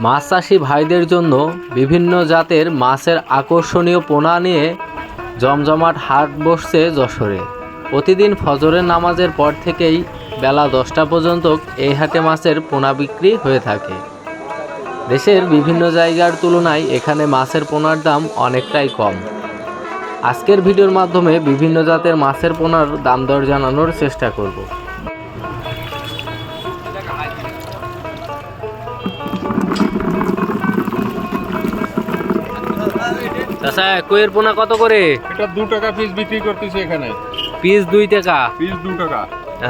মাছ চাষি ভাইদের জন্য বিভিন্ন জাতের মাছের আকর্ষণীয় পোনা নিয়ে জমজমাট হাট বসছে যশোরে। প্রতিদিন ফজরের নামাজের পর থেকেই বেলা দশটা পর্যন্ত এই হাটে মাছের পোনা বিক্রি হয়ে থাকে। দেশের বিভিন্ন জায়গার তুলনায় এখানে মাছের পোনার দাম অনেকটাই কম। আজকের ভিডিওর মাধ্যমে বিভিন্ন জাতের মাছের পোনার দাম দর জানানোর চেষ্টা করব। চাচা কইয়ের পোনা কত করে? এটা দু টাকা পিস বিক্রি করতেছি এখানে। পিস দুই টাকা? পিস দু টাকা।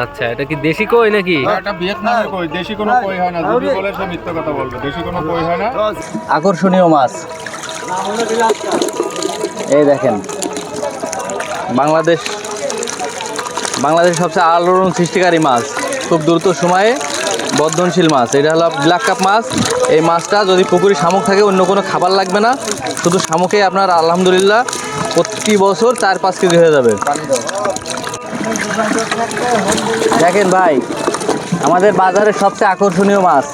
আচ্ছা এটা কি দেশি কই নাকি? এটা ভিয়েতনামের কই দেশি কোনো কই হয় না যদি বলে সে মিথ্যা কথা বলবে দেশি কোনো কই হয় না। আকর্ষণীয় মাছ। এই দেখেন বাংলাদেশ বাংলাদেশ সবচেয়ে আলোড়ন সৃষ্টিকারী মাছ। খুব দ্রুত সময়ে বর্ধনশীল মাছ। এটা হলো ব্ল্যাক কাপ মাছ। এই মাছটা যদি পুকুরে শামুক থাকে, অন্য কোনো খাবার লাগবে না। শুধু শামুকে আপনার আলহামদুলিল্লাহ প্রতি বছর চার পাঁচ কেজি হয়ে যাবে। দেখেন ভাই, আমাদের বাজারের সবচেয়ে আকর্ষণীয় মাছ,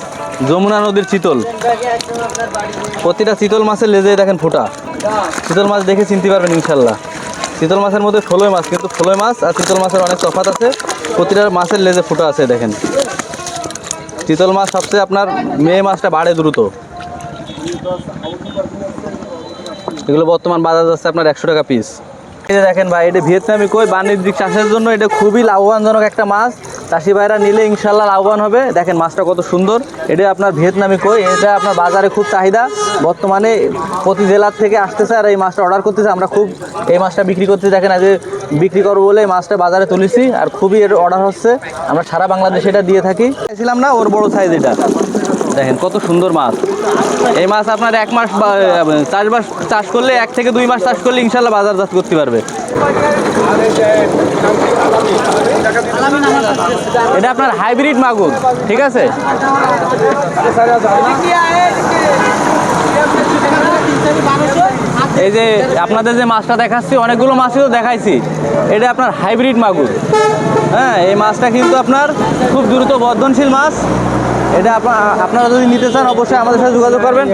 যমুনা নদীর চিতল। প্রতিটা চিতল মাছের লেজে দেখেন ফোটা। চিতল মাছ দেখে চিনতে পারবেন ইনশাল্লাহ। চিতল মাছের মধ্যে ফলই মাছ, কিন্তু ফলই মাছ আর চিতল মাছের অনেক তফাৎ আছে। প্রতিটা মাছের লেজে ফোটা আছে, দেখেন। চিতল মাছ সবচেয়ে আপনার মেয়ে মাছটা বাড়ে দ্রুত। এগুলো বর্তমান বাজার যাচ্ছে আপনার একশো টাকা পিস এই দেখেন ভাই, এটা ভিয়েতনামি কই বাণিজ্যিক চাষের জন্য এটা খুবই লাভবানজনক একটা মাছ। চাষি ভাইরা নিলে ইনশাল্লাহ লাভবান হবে। দেখেন মাছটা কত সুন্দর। এটা আপনার ভিয়েতনামি কই? এটা আপনার বাজারে খুব চাহিদা। বর্তমানে প্রতি জেলার থেকে আসতেছে আর এই মাছটা অর্ডার করতেছে। আমরা খুব এই মাছটা বিক্রি করতে দেখেন আজ বিক্রি করব বলে মাছটা বাজারে তুলেছি আর খুবই এর অর্ডার হচ্ছে। আমরা সারা বাংলাদেশে এটা দিয়ে থাকি। চাইছিলাম না ওর বড় সাইজ এটা। দেখেন, কত সুন্দর মাছ। এই মাছ আপনার এক মাস চাষবাস, চাষ করলে এক থেকে দুই মাস চাষ করলে ইনশাল্লাহ বাজার বাজারজাত করতে পারবে। এটা আপনার হাইব্রিড মাগুর, ঠিক আছে? এই যে আপনাদের যে মাছটা দেখাচ্ছি, অনেকগুলো মাছই তো দেখাইছি। এটা আপনার হাইব্রিড মাগুর। হ্যাঁ এই মাছটা কিন্তু আপনার খুব দ্রুত বর্ধনশীল মাছ। এটা আপনা- আপনারা যদি নিতে চান, অবশ্যই আমাদের সাথে যোগাযোগ করবেন।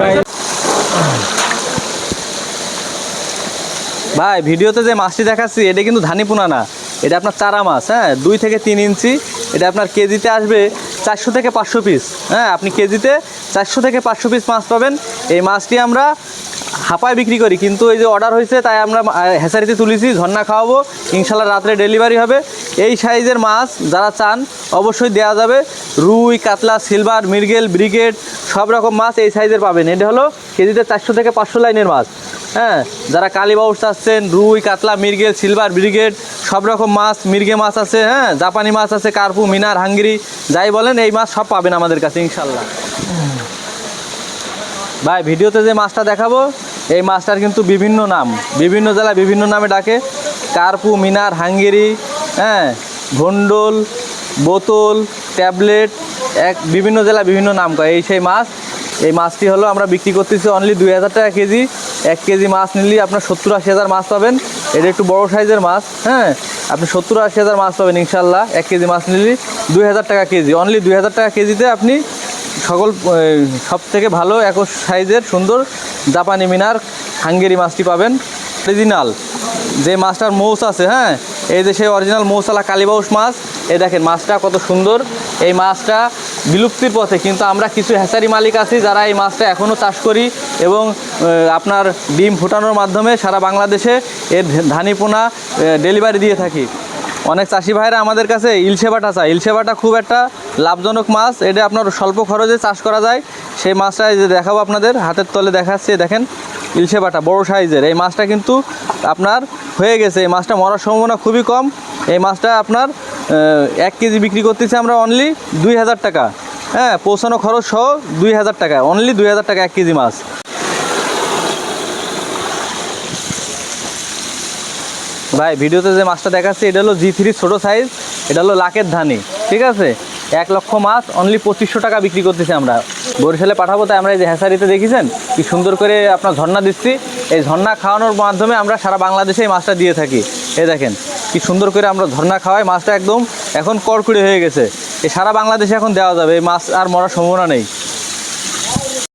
ভাই, ভিডিওতে যে মাছটি দেখাচ্ছি, এটা কিন্তু ধানি পোনা না। এটা আপনার চারা মাছ হ্যাঁ? দুই থেকে তিন ইঞ্চি। এটা আপনার কেজিতে আসবে চারশো থেকে পাঁচশো পিস হ্যাঁ? আপনি কেজিতে চারশো থেকে পাঁচশো পিস মাছ পাবেন। এই মাছটি আমরা হাপায় বিক্রি করি, কিন্তু এই যে অর্ডার হয়েছে, তাই আমরা হেসারিতে তুলেছি, ঝর্ণা খাওয়াবো, ইনশাল্লাহ রাত্রে ডেলিভারি হবে। এই সাইজের মাছ যারা চান, অবশ্যই দেওয়া যাবে। রুই, কাতলা, সিলভার, মৃগেল, ব্রিগেড, সব রকম মাছ এই সাইজের পাবেন। এটা হলো কেজিতে চারশো থেকে পাঁচশো লাইনের মাছ। হ্যাঁ যারা কালীবাউস আসছেন রুই, কাতলা মির্গেল সিলভার, ব্রিগেড, সব রকম মাছ মির্গে মাছ আছে হ্যাঁ জাপানি মাছ আছে, কার্পু, মিনার, হাঙ্গিরি, যাই বলেন, এই মাছ সব পাবেন আমাদের কাছে, ইনশাল্লাহ। ভাই, ভিডিওতে যে মাছটা দেখাবো, এই মাছটার কিন্তু বিভিন্ন নাম। বিভিন্ন জেলায় বিভিন্ন নামে ডাকে। কার্পু, মিনার, হাঙ্গেরি হ্যাঁ ভন্ডল বোতল, ট্যাবলেট, এক, বিভিন্ন জেলায় বিভিন্ন নাম করে এই সেই মাছ, এই মাছটি হলো আমরা বিক্রি করতেছি অনলি দুই হাজার টাকা কেজি। এক কেজি মাছ নিলে আপনার সত্তর আশি হাজার মাছ পাবেন। এটা একটু বড় সাইজের মাছ হ্যাঁ আপনি সত্তর আশি হাজার মাছ পাবেন ইনশাল্লাহ এক কেজি মাছ নিলে দুই হাজার টাকা কেজি। অনলি দুই হাজার টাকা কেজিতে আপনি সকল সব থেকে ভালো এক সাইজের সুন্দর জাপানি মিনার হাঙ্গেরি মাছটি পাবেন। অরিজিনাল যে মাছটার মৌস আছে হ্যাঁ? এই যে সেই অরিজিনাল মৌসালা কালীবাউস মাছ, এই দেখেন মাছটা কত সুন্দর। এই মাছটা বিলুপ্তির পথে, কিন্তু আমরা কিছু হ্যাচারি মালিক আছি যারা এই মাছটা এখনও চাষ করি এবং আপনার ডিম ফুটানোর মাধ্যমে সারা বাংলাদেশে এর ধানি পোনা ডেলিভারি দিয়ে থাকি। অনেক চাষি ভাইরা আমাদের কাছে ইলশেবাটা চায়। ইলশেবাটা খুব একটা লাভজনক মাছ, এটা আপনার স্বল্প খরচে চাষ করা যায়। সেই মাছটা যে দেখাবো আপনাদের, হাতের তলে দেখাচ্ছি দেখেন ইলশেবাটা বড় সাইজের। এই মাছটা কিন্তু আপনার হয়ে গেছে, এই মাছটা মরার সম্ভাবনা খুবই কম। এই মাছটা আপনার এক কেজি বিক্রি করতেছি আমরা অনলি দুই হাজার টাকা। হ্যাঁ পৌঁছানো খরচ সহ দুই হাজার টাকা অনলি দুই হাজার টাকা এক কেজি মাছ। ভাই, ভিডিওতে যে মাছটা দেখাচ্ছি, এটা হলো জি থ্রি ছোটো সাইজ এটা হলো লাকের ধানি, ঠিক আছে? এক লক্ষ মাছ অনলি পঁচিশশো টাকা বিক্রি করতেছি আমরা। বরিশালে পাঠাবো, তাই আমরা এই যে হ্যাসারিতে দেখেছেন, কি সুন্দর করে আপনার ঝর্ণা দিচ্ছি। এই ঝর্ণা খাওয়ানোর মাধ্যমে আমরা সারা বাংলাদেশে এই মাছটা দিয়ে থাকি। এ দেখেন, কি সুন্দর করে আমরা ঝর্ণা খাওয়াই, মাছটা একদম এখন কড়কুড়ে হয়ে গেছে। এই সারা বাংলাদেশে এখন দেওয়া যাবে, এই মাছ আর মরার সম্ভাবনা নেই।